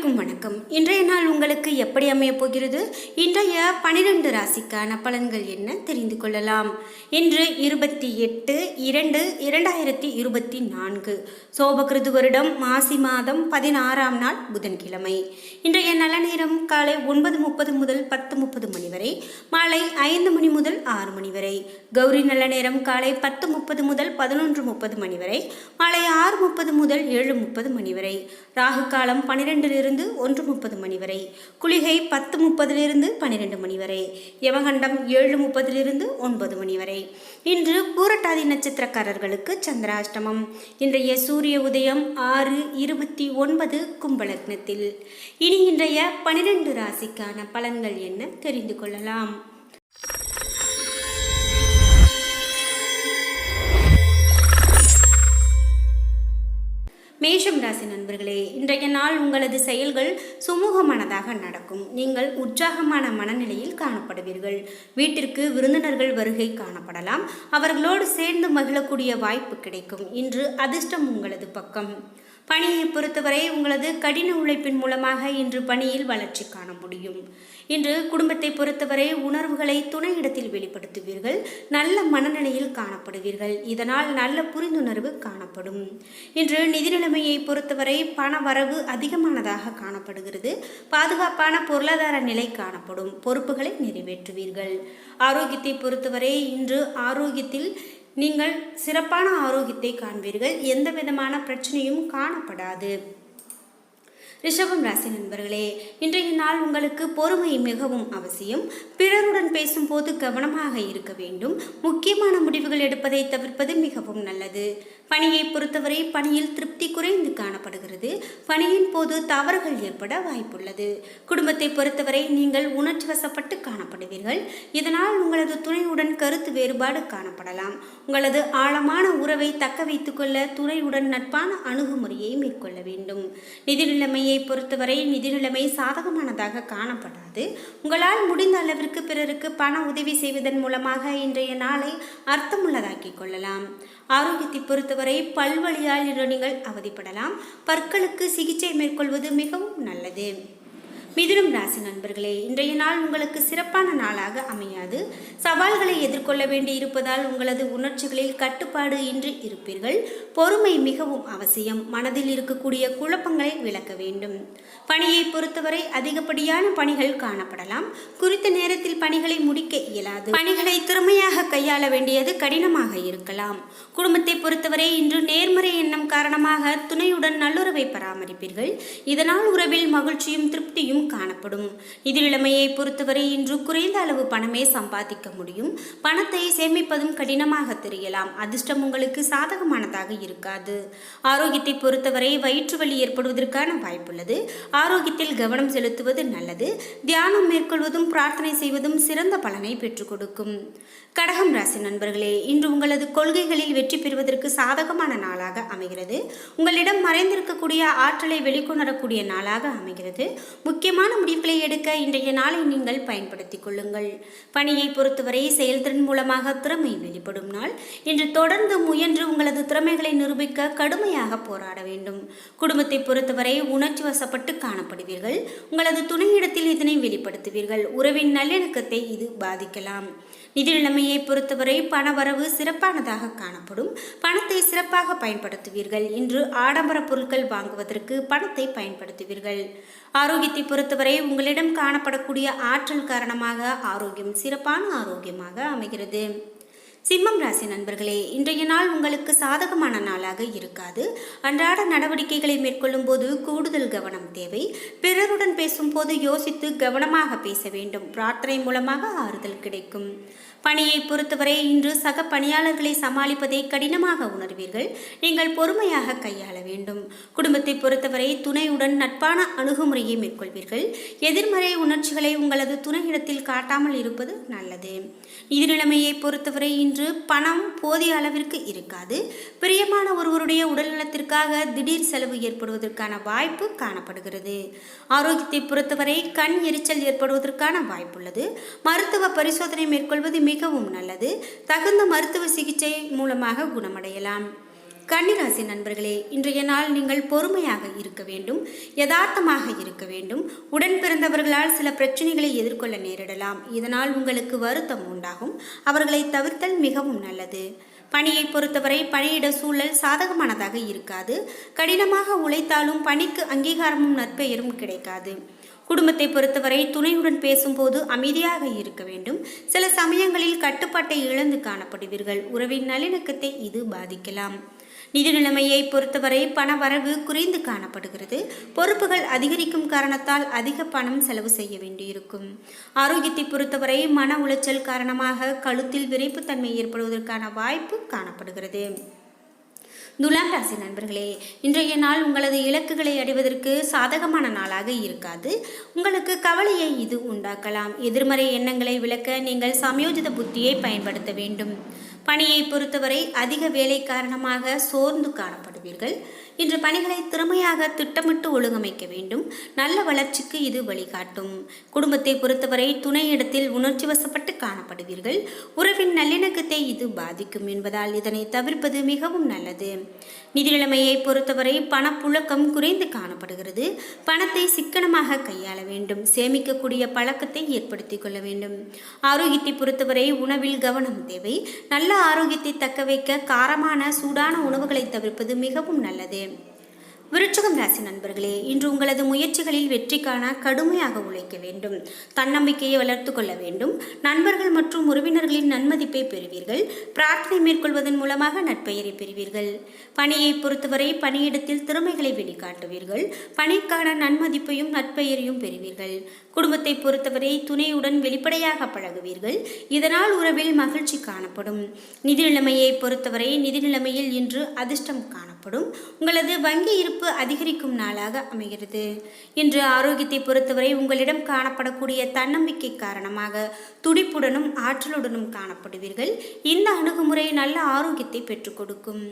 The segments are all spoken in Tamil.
அனைவருக்கும் வணக்கம். இன்றைய நாள் உங்களுக்கு எப்படி அமையப் போகிறது? இன்றைய பனிரெண்டு ராசிக்கான பலன்கள் என்ன தெரிந்து கொள்ளலாம். இன்று இருபத்தி எட்டு இரண்டு இரண்டாயிரத்தி இருபத்தி நான்கு. சோபகிருது வருடம் மாசி மாதம் பதினாறாம் நாள் புதன்கிழமை. இன்றைய நல்ல நேரம் காலை ஒன்பது முப்பது முதல் பத்து முப்பது மணி வரை மாலை ஐந்து மணி முதல் ஆறு மணி வரை. கௌரி நல்ல நேரம் காலை பத்து முப்பது முதல் பதினொன்று முப்பது மணி வரை மாலை ஆறு முப்பது முதல் ஏழு முப்பது மணி வரை. ராகு காலம் பனிரெண்டிலிருந்து இருந்து ஒன்று முப்பது மணி வரை. குளிகை பத்து முப்பதிலிருந்து பன்னிரெண்டு மணி வரை. யமகண்டம் ஏழு முப்பதிலிருந்து ஒன்பது மணி வரை. இன்று பூரட்டாதி நட்சத்திரக்காரர்களுக்கு சந்திராஷ்டமம். இன்றைய சூரிய உதயம் ஆறு இருபத்தி ஒன்பது கும்பலக்னத்தில். இனி இன்றைய பனிரெண்டு ராசிக்கான பலன்கள் என்ன தெரிந்து கொள்ளலாம். மேஷம் ராசி நண்பர்களே இன்றைய நாள் உங்களது செயல்கள் சுமூகமானதாக நடக்கும். நீங்கள் உற்சாகமான மனநிலையில் காணப்படுவீர்கள். வீட்டிற்கு விருந்தினர்கள் வருகை காணப்படலாம். அவர்களோடு சேர்ந்து மகிழக்கூடிய வாய்ப்பு கிடைக்கும். இன்று அதிர்ஷ்டம் உங்களது பக்கம். பணியை பொறுத்தவரை உங்களது கடின உழைப்பின் மூலமாக இன்று பணியில் வளர்ச்சி காண முடியும். இன்று குடும்பத்தை பொறுத்தவரை உணர்வுகளை துணையிடத்தில் வெளிப்படுத்துவீர்கள் நல்ல மனநிலையில் காணப்படுவீர்கள். இதனால் நல்ல புரிந்துணர்வு காணப்படும். இன்று நிதி நிலைமையை பொறுத்தவரை பண வரவு அதிகமானதாக காணப்படுகிறது. பாதுகாப்பான பொருளாதார நிலை காணப்படும். பொறுப்புகளை நிறைவேற்றுவீர்கள். ஆரோக்கியத்தை பொறுத்தவரை இன்று ஆரோக்கியத்தில் நீங்கள் சிறப்பான ஆரோக்கியத்தை காண்பீர்கள். எந்த விதமான பிரச்சனையும் காணப்படாது. ரிஷபம் ராசி நண்பர்களே இன்றைய நாள் உங்களுக்கு பொறுமை மிகவும் அவசியம். பிறருடன் பேசும்போது கவனமாக இருக்க வேண்டும். முக்கியமான முடிவுகள் எடுப்பதை தவிர்ப்பது மிகவும் நல்லது. பணியை பொறுத்தவரை பணியில் திருப்தி குறைந்து காணப்படுகிறது. பணியின் போது தவறுகள் ஏற்பட வாய்ப்புள்ளது. குடும்பத்தை பொறுத்தவரை நீங்கள் உணர்ச்சி வசப்பட்டு காணப்படுவீர்கள். இதனால் உங்களது துணையுடன் கருத்து வேறுபாடு காணப்படலாம். உங்களது ஆழமான உறவை தக்க வைத்துக்கொள்ள துணையுடன் நட்பான அணுகுமுறையை மேற்கொள்ள வேண்டும். நிதி நிலைமையை பொறுத்தவரை நிதி நிலைமை சாதகமானதாக காணப்படாது. உங்களால் முடிந்த அளவிற்கு பிறருக்கு பண உதவி செய்வதன் மூலமாக இன்றைய நாளை அர்த்தமுள்ளதாக்கிக் கொள்ளலாம். ஆரோக்கியத்தை பொறுத்தவரை பல்வழியால் இன்று நீங்கள் அவதிப்படலாம். பற்களுக்கு சிகிச்சை மேற்கொள்வது மிகவும் நல்லது. மிதுனம் ராசி நண்பர்களே இன்றைய நாள் உங்களுக்கு சிறப்பான நாளாக அமையாது. சவால்களை எதிர்கொள்ள வேண்டி இருப்பதால் உங்களது உணர்ச்சிகளில் கட்டுப்பாடு இன்றி இருப்பீர்கள். பொறுமை மிகவும் அவசியம். மனதில் இருக்கக்கூடிய குழப்பங்களை விளக்க வேண்டும். பணியை பொறுத்தவரை அதிகப்படியான பணிகள் காணப்படலாம். குறித்த நேரத்தில் பணிகளை முடிக்க இயலாது. பணிகளை திறமையாக கையாள வேண்டியது கடினமாக இருக்கலாம். குடும்பத்தை பொறுத்தவரை இன்று நேர்மறை எண்ணம் காரணமாக துணையுடன் நல்லுறவை பராமரிப்பீர்கள். இதனால் உறவில் மகிழ்ச்சியும் திருப்தியும் காணப்படும். நிதி நிலைமையை பொறுத்தவரை இன்று குறைந்த அளவு பணமே சம்பாதிக்க முடியும். பணத்தை சேமிப்பதும் கடினமாக தெரியலாம். அதிர்ஷ்டம் உங்களுக்கு சாதகமானதாக இருக்காது. ஆரோக்கியத்தை பொறுத்தவரை வயிற்று வலி ஏற்படுவதற்கான வாய்ப்புள்ளது. ஆரோக்கியத்தில் கவனம் செலுத்துவது நல்லது. தியானம் மேற்கொள்வதும் பிரார்த்தனை செய்வதும் சிறந்த பலனை பெற்றுக் கொடுக்கும். கடகம் ராசி நண்பர்களே இன்று உங்களது கொள்கைகளில் வெற்றி பெறுவதற்கு சாதகமான நாளாக அமைகிறது. உங்களிடம் மறைந்திருக்கக்கூடிய ஆற்றலை வெளிக்கொணரக்கூடிய நாளாக அமைகிறது. முக்கிய முக்கியமான முடிவுகளை எடுக்க இன்றைய நாளை நீங்கள் பயன்படுத்திக் கொள்ளுங்கள். பணியை பொறுத்தவரை செயல்திறன் மூலமாக திறமை வெளிப்படும் நாள். இன்று தொடர்ந்து முயன்று உங்களது திறமைகளை நிரூபிக்க கடுமையாக போராட வேண்டும். குடும்பத்தை பொறுத்தவரை உணர்ச்சி வசப்பட்டு காணப்படுவீர்கள். உங்களது துணையிடத்தில் இதனை வெளிப்படுத்துவீர்கள். உறவின் நல்லிணக்கத்தை இது பாதிக்கலாம். நிதி நிலைமையை பொறுத்தவரை பணவரவு சிறப்பானதாக காணப்படும். பணத்தை சிறப்பாக பயன்படுத்துவீர்கள். இன்று ஆடம்பர பொருட்கள் வாங்குவதற்கு பணத்தை பயன்படுத்துவீர்கள். ஆரோக்கியத்தை பொறுத்தவரை உங்களிடம் காணப்படக்கூடிய ஆற்றல் காரணமாக ஆரோக்கியம் சிறப்பான ஆரோக்கியமாக அமைகிறது. சிம்மம் ராசி நண்பர்களே இன்றைய நாள் உங்களுக்கு சாதகமான நாளாக இருக்காது. அன்றாட நடவடிக்கைகளை மேற்கொள்ளும் போது கூடுதல் கவனம் தேவை. பிறருடன் பேசும்போது யோசித்து கவனமாக பேச வேண்டும். பிரார்த்தனை மூலமாக ஆறுதல் கிடைக்கும். பணியை பொறுத்தவரை இன்று சக பணியாளர்களை சமாளிப்பதை கடினமாக உணர்வீர்கள். நீங்கள் பொறுமையாக கையாள வேண்டும். குடும்பத்தை பொறுத்தவரை துணையுடன் நட்பான அணுகுமுறையை மேற்கொள்வீர்கள். எதிர்மறை உணர்ச்சிகளை உங்களது துணையிடத்தில் காட்டாமல் இருப்பது நல்லது. நிதி நிலைமையை பொறுத்தவரை இன்று பணம் போதிய அளவிற்கு இருக்காது. பிரியமான ஒருவருடைய உடல்நலத்திற்காக திடீர் செலவு ஏற்படுவதற்கான வாய்ப்பு காணப்படுகிறது. ஆரோக்கியத்தை பொறுத்தவரை கண் எரிச்சல் ஏற்படுவதற்கான வாய்ப்புள்ளது. மருத்துவ பரிசோதனை மேற்கொள்வது மிகவும் நல்லது. தகுந்த மருத்துவ சிகிச்சை மூலமாக குணமடையலாம். கன்னிராசி நண்பர்களே இன்றைய நாள் நீங்கள் பொறுமையாக இருக்க வேண்டும் யதார்த்தமாக இருக்க வேண்டும். உடன் பிறந்தவர்களால் சில பிரச்சனைகளை எதிர்கொள்ள நேரிடலாம். இதனால் உங்களுக்கு வருத்தம் உண்டாகும். அவர்களை தவிர்த்தல் மிகவும் நல்லது. பணியை பொறுத்தவரை பணியிட சூழல் சாதகமானதாக இருக்காது. கடினமாக உழைத்தாலும் பணிக்கு அங்கீகாரமும் நற்பெயரும் கிடைக்காது. குடும்பத்தை பொறுத்தவரை துணையுடன் பேசும்போது அமைதியாக இருக்க வேண்டும். சில சமயங்களில் கட்டுப்பாட்டை இழந்து காணப்படுவீர்கள். உறவின் நல்லிணக்கத்தை இது பாதிக்கலாம். நிதி நிலைமையை பொறுத்தவரை பண வரவு குறைந்து காணப்படுகிறது. பொறுப்புகள் அதிகரிக்கும் காரணத்தால் அதிக பணம் செலவு செய்ய வேண்டியிருக்கும். ஆரோக்கியத்தை பொறுத்தவரை மன உளைச்சல் காரணமாக கழுத்தில் விரைப்புத்தன்மை ஏற்படுவதற்கான வாய்ப்பு காணப்படுகிறது. துலாம் ராசி நண்பர்களே இன்றைய நாள் உங்களது இலக்குகளை அடைவதற்கு சாதகமான நாளாக இருக்காது. உங்களுக்கு கவலையை இது உண்டாக்கலாம். எதிர்மறை எண்ணங்களை விளக்க நீங்கள் சமயோஜித புத்தியை பயன்படுத்த வேண்டும். பணியை பொறுத்தவரை அதிக வேலை காரணமாக சோர்ந்து காணப்படுவீர்கள். இன்று பணிகளை திறமையாக திட்டமிட்டு ஒழுங்கமைக்க வேண்டும். நல்ல வளர்ச்சிக்கு இது வழிகாட்டும். குடும்பத்தை பொறுத்தவரை துணையிடத்தில் உணர்ச்சி வசப்பட்டு காணப்படுவீர்கள். உறவின் நல்லிணக்கத்தை இது பாதிக்கும் என்பதால் இதனை தவிர்ப்பது மிகவும் நல்லது. நிதிநிலைமையை பொறுத்தவரை பணப்புழக்கம் குறைந்து காணப்படுகிறது. பணத்தை சிக்கனமாக கையாள வேண்டும். சேமிக்கக்கூடிய பழக்கத்தை ஏற்படுத்திக் கொள்ள வேண்டும். ஆரோக்கியத்தை பொறுத்தவரை உணவில் கவனம் தேவை. நல்ல ஆரோக்கியத்தை தக்க வைக்க காரமான சூடான உணவுகளை தவிர்ப்பது மிகவும் நல்லது. விருச்சகம் ராசி நண்பர்களே இன்று உங்களது முயற்சிகளில் வெற்றி காண கடுமையாக உழைக்க வேண்டும். தன்னம்பிக்கையை வளர்த்து கொள்ள வேண்டும். நண்பர்கள் மற்றும் உறவினர்களின் நன்மதிப்பை பெறுவீர்கள். பிரார்த்தனை மேற்கொள்வதன் மூலமாக நட்பெயரை பெறுவீர்கள். பணியை பொறுத்தவரை பணியிடத்தில் திறமைகளை வெளிக்காட்டுவீர்கள். பணிக்கான நன்மதிப்பையும் நட்பெயரையும் பெறுவீர்கள். குடும்பத்தை பொறுத்தவரை துணையுடன் வெளிப்படையாக பழகுவீர்கள். இதனால் உறவில் மகிழ்ச்சி காணப்படும். நிதி நிலைமையை பொறுத்தவரை நிதி நிலைமையில் இன்று அதிர்ஷ்டம் காணப்படும். உங்களது வங்கி இருப்பு அதிகரிக்கும் நாளாக அமைகிறது. இன்று ஆரோக்கியத்தை பொறுத்தவரை உங்களிடம் காணப்படக்கூடிய தன்னம்பிக்கை காரணமாக துடிப்புடனும் ஆற்றலுடனும் காணப்படுவீர்கள். இந்த அணுகுமுறை நல்ல ஆரோக்கியத்தை பெற்றுக் கொடுக்கும்.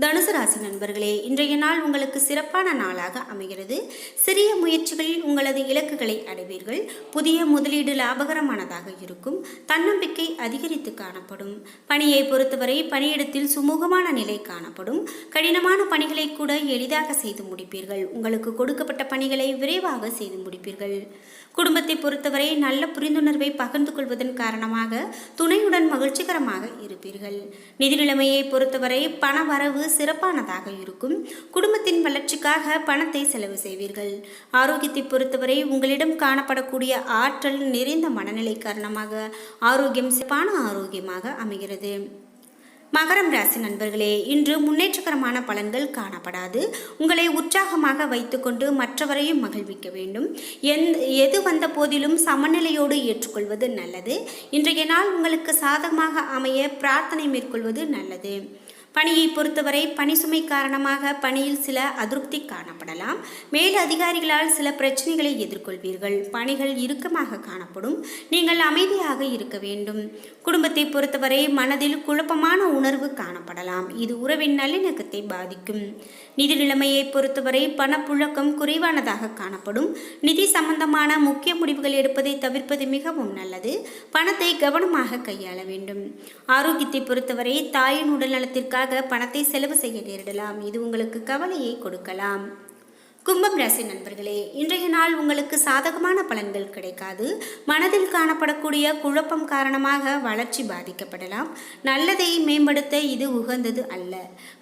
தனுசு ராசி நண்பர்களே இன்றைய நாள் உங்களுக்கு சிறப்பான நாளாக அமைகிறது. சிறிய முயற்சிகளில் உங்களது இலக்குகளை அடைவீர்கள். புதிய முதலீடு லாபகரமானதாக இருக்கும். தன்னம்பிக்கை அதிகரித்து காணப்படும். பணியை பொறுத்தவரை பணியிடத்தில் சுமூகமான நிலை காணப்படும். கடினமான பணிகளை கூட எளிதாக செய்து முடிப்பீர்கள். உங்களுக்கு கொடுக்கப்பட்ட பணிகளை விரைவாக செய்து முடிப்பீர்கள். குடும்பத்தை பொறுத்தவரை நல்ல புரிந்துணர்வை பகிர்ந்து கொள்வதன் காரணமாக துணையுடன் மகிழ்ச்சிகரமாக இருப்பீர்கள். நிதி நிலைமையை பொறுத்தவரை பண வரவு சிறப்பானதாக இருக்கும். குடும்பத்தின் வளர்ச்சிக்காக பணத்தை செலவு செய்வீர்கள். ஆரோக்கியத்தை பொறுத்தவரை உங்களிடம் காணப்படக்கூடிய ஆற்றல் நிறைந்த மனநிலை காரணமாக ஆரோக்கியம் சிறப்பான ஆரோக்கியமாக அமைகிறது. மகரம் ராசி நண்பர்களே இன்று முன்னேற்றகரமான பலன்கள் காணப்படாது. உங்களை உற்சாகமாக வைத்துக்கொண்டு மற்றவரையும் மகிழ்விக்க வேண்டும். எந் எது வந்த போதிலும் சமநிலையோடு ஏற்றுக்கொள்வது நல்லது. இன்றைய நாள் உங்களுக்கு சாதகமாக அமைய பிரார்த்தனை மேற்கொள்வது நல்லது. பணியை பொறுத்தவரை பணி சுமை காரணமாக பணியில் சில அதிருப்தி காணப்படலாம். மேல் அதிகாரிகளால் சில பிரச்சனைகளை எதிர்கொள்வீர்கள். பணிகள் இறுக்கமாக காணப்படும். நீங்கள் அமைதியாக இருக்க வேண்டும். குடும்பத்தை பொறுத்தவரை மனதில் குழப்பமான உணர்வு காணப்படலாம். இது உறவின் நல்லிணக்கத்தை பாதிக்கும். நிதி நிலைமையை பொறுத்தவரை பணப்புழக்கம் குறைவானதாக காணப்படும். நிதி சம்பந்தமான முக்கிய முடிவுகள் எடுப்பதை தவிர்ப்பது மிகவும் நல்லது. பணத்தை கவனமாக கையாள வேண்டும். ஆரோக்கியத்தை பொறுத்தவரை தாயின் உடல்நலத்திற்காக பணத்தை செலவு செய்ய நேரிடலாம். இது உங்களுக்கு கவலையை கொடுக்கலாம். கும்பம் ராசி நண்பர்களே இன்றைய நாள் உங்களுக்கு சாதகமான பலன்கள் கிடைக்காது. மனதில் காணப்படக்கூடிய குழப்பம் காரணமாக வளர்ச்சி பாதிக்கப்படலாம். நல்லதை மேம்படுத்த இது உகந்தது அல்ல.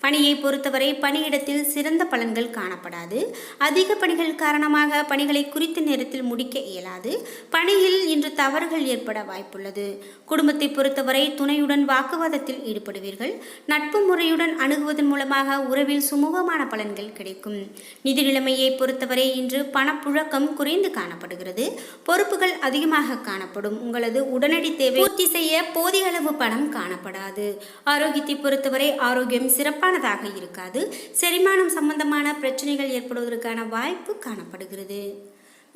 பணியை பொறுத்தவரை பணியிடத்தில் சிறந்த பலன்கள் காணப்படாது. அதிக பணிகள் காரணமாக பணிகளை குறித்த நேரத்தில் முடிக்க இயலாது. பணியில் இன்று தவறுகள் ஏற்பட வாய்ப்புள்ளது. குடும்பத்தை பொறுத்தவரை துணையுடன் வாக்குவாதத்தில் ஈடுபடுவீர்கள். நட்பு முறையுடன் அணுகுவதன் மூலமாக உறவில் சுமூகமான பலன்கள் கிடைக்கும். நிதி நிலைமை துறையை பொறுத்தவரை இன்று பணப்புழக்கம் குறைந்து காணப்படுகிறது. பொறுப்புகள் அதிகமாக காணப்படும். உங்களது உடனடி தேவை பூர்த்தி செய்ய போதிய அளவு பணம் காணப்படாது. ஆரோக்கியத்தை பொறுத்தவரை ஆரோக்கியம் சிறப்பானதாக இருக்காது. செரிமானம் சம்பந்தமான பிரச்சனைகள் ஏற்படுவதற்கான வாய்ப்பு காணப்படுகிறது.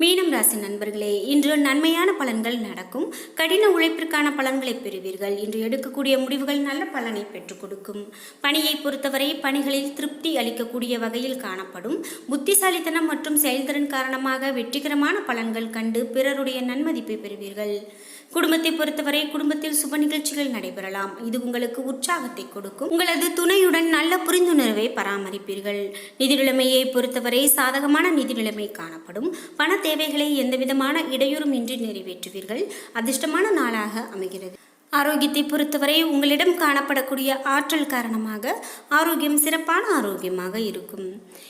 மீனம் ராசி நண்பர்களே இன்று நன்மையான பலன்கள் நடக்கும். கடின உழைப்பிற்கான பலன்களை பெறுவீர்கள். இன்று எடுக்கக்கூடிய முடிவுகள் நல்ல பலனை பெற்றுக் கொடுக்கும். பணியை பொறுத்தவரை பணிகளில் திருப்தி அளிக்கக்கூடிய வகையில் காணப்படும். புத்திசாலித்தனம் மற்றும் செயல்திறன் காரணமாக வெற்றிகரமான பலன்கள் கண்டு பிறருடைய நன்மதிப்பை பெறுவீர்கள். குடும்பத்தை பொறுத்தவரை குடும்பத்தில் சுப நிகழ்ச்சிகள் நடைபெறலாம். இது உங்களுக்கு உற்சாகத்தை கொடுக்கும். உங்களது துணையுடன் நல்ல புரிந்துணர்வை பராமரிப்பீர்கள். நிதி நிலைமையை பொறுத்தவரை சாதகமான நிதி நிலைமை காணப்படும். பண தேவைகளை எந்தவிதமான இடையூறும் இன்றி நிறைவேற்றுவீர்கள். அதிர்ஷ்டமான நாளாக அமைகிறது. ஆரோக்கியத்தை பொறுத்தவரை உங்களிடம் காணப்படக்கூடிய ஆற்றல் காரணமாக ஆரோக்கியம் சிறப்பான ஆரோக்கியமாக இருக்கும்.